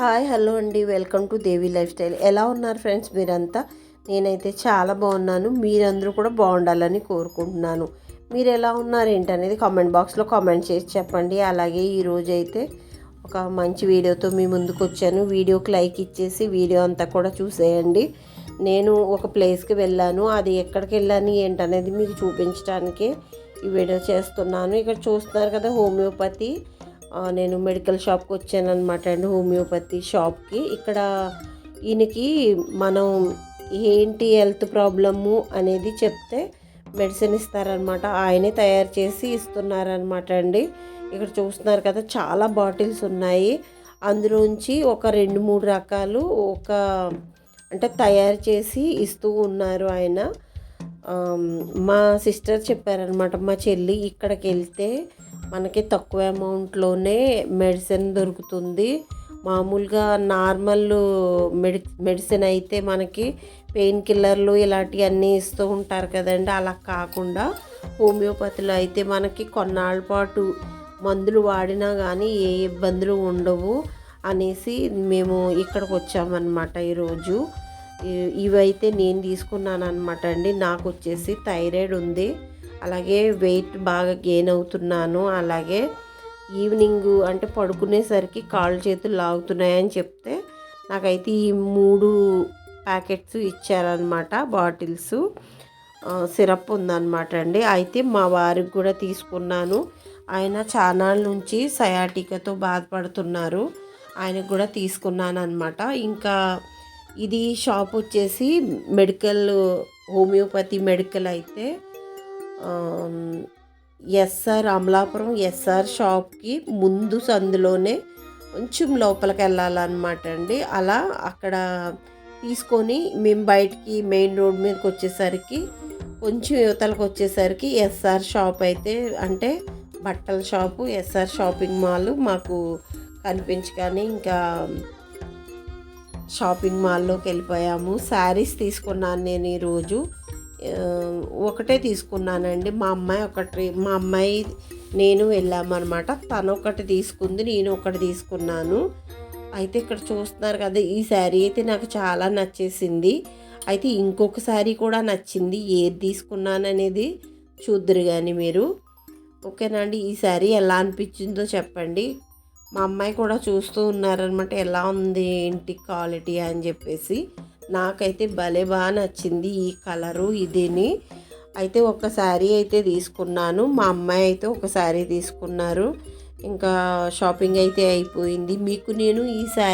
Hi hello అండి. Welcome to Devi lifestyle. ఎలా ఉన్నారు ఫ్రెండ్స్ మీరంతా? నేనైతే చాలా బాగున్నాను. మీరందరూ కూడా బాగుండాలని కోరుకుంటున్నాను. మీరు ఎలా ఉన్నారు ఏంటనేది కామెంట్ బాక్స్లో కామెంట్ చేసి చెప్పండి. అలాగే ఈరోజు అయితే ఒక మంచి వీడియోతో మీ ముందుకు వచ్చాను. వీడియోకి లైక్ ఇచ్చేసి వీడియో అంతా కూడా చూసేయండి. నేను ఒక ప్లేస్కి వెళ్ళాను. అది ఎక్కడికి వెళ్ళాను ఏంటనేది మీకు చూపించడానికి ఈ వీడియో చేస్తున్నాను. ఇక్కడ చూస్తున్నారు కదా హోమియోపతి. నేను మెడికల్ షాప్కి వచ్చాను అనమాట అండి హోమియోపతి షాప్కి ఇక్కడ ఈయనకి మనం ఏంటి హెల్త్ ప్రాబ్లము అనేది చెప్తే మెడిసిన్ ఇస్తారనమాట ఆయనే తయారు చేసి ఇస్తున్నారనమాట అండి. ఇక్కడ చూస్తున్నారు కదా చాలా బాటిల్స్ ఉన్నాయి. అందులోంచి ఒక రెండు మూడు రకాలు ఒక అంటే తయారు చేసి ఇస్తూ ఉన్నారు ఆయన. మా సిస్టర్ చెప్పారనమాట మా చెల్లి ఇక్కడికి వెళ్తే మనకి తక్కువ అమౌంట్లోనే మెడిసిన్ దొరుకుతుంది. మామూలుగా నార్మల్ మెడి మెడిసిన్ అయితే మనకి పెయిన్ కిల్లర్లు ఇలాంటివన్నీ ఇస్తూ ఉంటారు కదండి. అలా కాకుండా హోమియోపతిలో అయితే మనకి కొన్నాళ్ళ పాటు మందులు వాడినా కానీ ఏ ఇబ్బందులు ఉండవు అనేసి మేము ఇక్కడికి వచ్చామన్నమాట ఈరోజు. ఇవైతే నేను తీసుకున్నాను అనమాట అండి. నాకు వచ్చేసి థైరాయిడ్ ఉంది. అలాగే వెయిట్ బాగా గెయిన్ అవుతున్నాను. అలాగే ఈవినింగ్ అంటే పడుకునేసరికి కాళ్ళు చేతులు లాగుతున్నాయని చెప్తే నాకైతే ఈ మూడు ప్యాకెట్స్ ఇచ్చారనమాట బాటిల్స్. సిరప్ ఉందన్నమాట అండి. అయితే మా వారికి కూడా తీసుకున్నాను. ఆయన చాలా నుంచి సయాటికతో బాధపడుతున్నారు. ఆయనకు కూడా తీసుకున్నాను అనమాట ఇంకా ఇది షాప్ వచ్చేసి మెడికల్ హోమియోపతి మెడికల్ అయితే ఎస్ఆర్ అమలాపురం ఎస్ఆర్ షాప్కి ముందు సందులోనే కొంచెం లోపలికి వెళ్ళాలన్నమాట అండి. అలా అక్కడ తీసుకొని మేము బయటికి మెయిన్ రోడ్ మీదకి వచ్చేసరికి కొంచెం యువతలకు వచ్చేసరికి ఎస్ఆర్ షాప్ అయితే అంటే బట్టల షాపు ఎస్ఆర్ షాపింగ్ మాల్ మాకు కనిపించగానే ఇంకా షాపింగ్ మాల్లోకి వెళ్ళిపోయాము. శారీస్ తీసుకున్నాను నేను ఈరోజు. ఒకటే తీసుకున్నానండి. మా అమ్మాయి ఒకటి మా అమ్మాయి నేను వెళ్ళామన్నమాట. తను ఒకటి తీసుకుంది నేను ఒకటి తీసుకున్నాను. అయితే ఇక్కడ చూస్తున్నారు కదా ఈ శారీ అయితే నాకు చాలా నచ్చేసింది. అయితే ఇంకొక శారీ కూడా నచ్చింది. ఏది తీసుకున్నాను అనేది చూద్దరు కానీ మీరు. ఓకేనా అండి? ఈ శారీ ఎలా అనిపించిందో చెప్పండి. మా అమ్మాయి కూడా చూస్తూ ఉన్నారనమాట ఎలా ఉంది ఏంటి క్వాలిటీ అని చెప్పేసి. నాకైతే భలే బాగా నచ్చింది ఈ కలరు ఇదిని. అయితే ఒక శారీ అయితే తీసుకున్నాను. మా అమ్మాయి అయితే ఒక శారీ తీసుకున్నారు. ఇంకా షాపింగ్ అయితే అయిపోయింది. మీకు నేను ఈ శా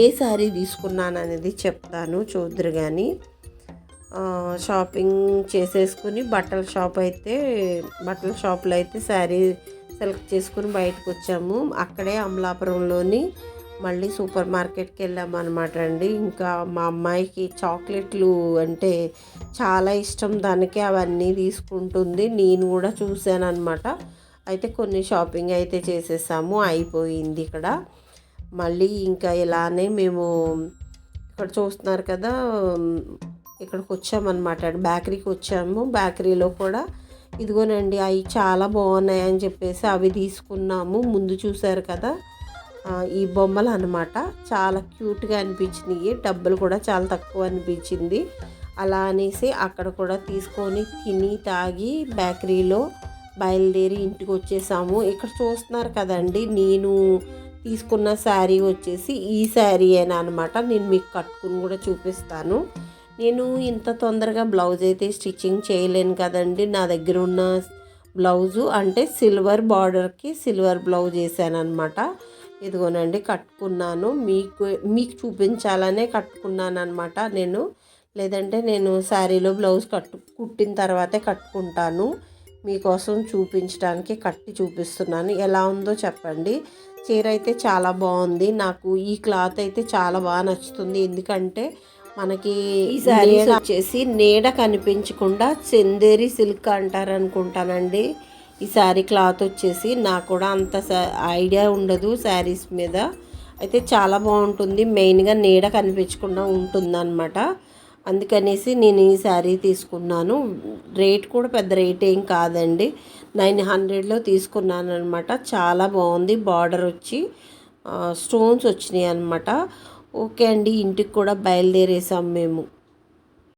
ఏ శారీ తీసుకున్నాను అనేది చెప్తాను చూద్దరు కానీ షాపింగ్ చేసేసుకుని బట్టల షాప్ అయితే బట్టల షాప్లో అయితే శారీ సెలెక్ట్ చేసుకుని బయటకు వచ్చాము అక్కడే అమలాపురంలోని మళ్ళీ సూపర్ మార్కెట్కి వెళ్ళాము అనమాట అండి. ఇంకా మా అమ్మాయికి చాక్లెట్లు అంటే చాలా ఇష్టం. దానికి అవన్నీ తీసుకుంటుంది. నేను కూడా చూశాను అనమాట అయితే కొన్ని షాపింగ్ అయితే చేసేసాము. అయిపోయింది ఇక్కడ. మళ్ళీ ఇంకా ఇలానే మేము ఇక్కడ చూస్తున్నారు కదా ఇక్కడికి వచ్చామన్నమాట. బేకరీకి వచ్చాము. బేకరీలో కూడా ఇదిగోనండి అవి చాలా బాగున్నాయి అని చెప్పేసి అవి తీసుకున్నాము. ముందు చూసారు కదా ఈ బొమ్మలు అనమాట చాలా క్యూట్గా అనిపించినాయి. డబ్బులు కూడా చాలా తక్కువ అనిపించింది. అలా అనేసి అక్కడ కూడా తీసుకొని తిని తాగి బేకరీలో బయలుదేరి ఇంటికి వచ్చేసాము. ఇక్కడ చూస్తున్నారు కదండి నేను తీసుకున్న శారీ వచ్చేసి ఈ శారీ అయినా అనమాట నేను మీకు కట్టుకుని కూడా చూపిస్తాను. నేను ఇంత తొందరగా బ్లౌజ్ అయితే స్టిచ్చింగ్ చేయలేను కదండి. నా దగ్గర ఉన్న బ్లౌజు అంటే సిల్వర్ బార్డర్కి సిల్వర్ బ్లౌజ్ వేసాను అనమాట ఇదిగోనండి కట్టుకున్నాను. మీకు మీకు చూపించాలనే కట్టుకున్నాను అనమాట నేను. లేదంటే నేను శారీలో బ్లౌజ్ కట్టు కుట్టిన తర్వాతే కట్టుకుంటాను. మీకోసం చూపించడానికి కట్టి చూపిస్తున్నాను. ఎలా ఉందో చెప్పండి. చీర అయితే చాలా బాగుంది. నాకు ఈ క్లాత్ అయితే చాలా బాగా నచ్చుతుంది. ఎందుకంటే మనకి ఈ శారీ వచ్చేసి నీడ కనిపించకుండా చందేరి సిల్క్ అంటారు అనుకుంటానండి ఈ శారీ క్లాత్ వచ్చేసి నాకు కూడా అంత ఐడియా ఉండదు శారీస్ మీద. అయితే చాలా బాగుంటుంది. మెయిన్గా నీడ కనిపించకుండా ఉంటుందన్నమాట. అందుకనేసి నేను ఈ శారీ తీసుకున్నాను. రేట్ కూడా పెద్ద రేట్ ఏం కాదండి. నైన్ హండ్రెడ్లో తీసుకున్నాను అనమాట చాలా బాగుంది. బార్డర్ వచ్చి స్టోన్స్ వచ్చినాయి అనమాట ఓకే అండి. ఇంటికి కూడా బయలుదేరేసాం మేము.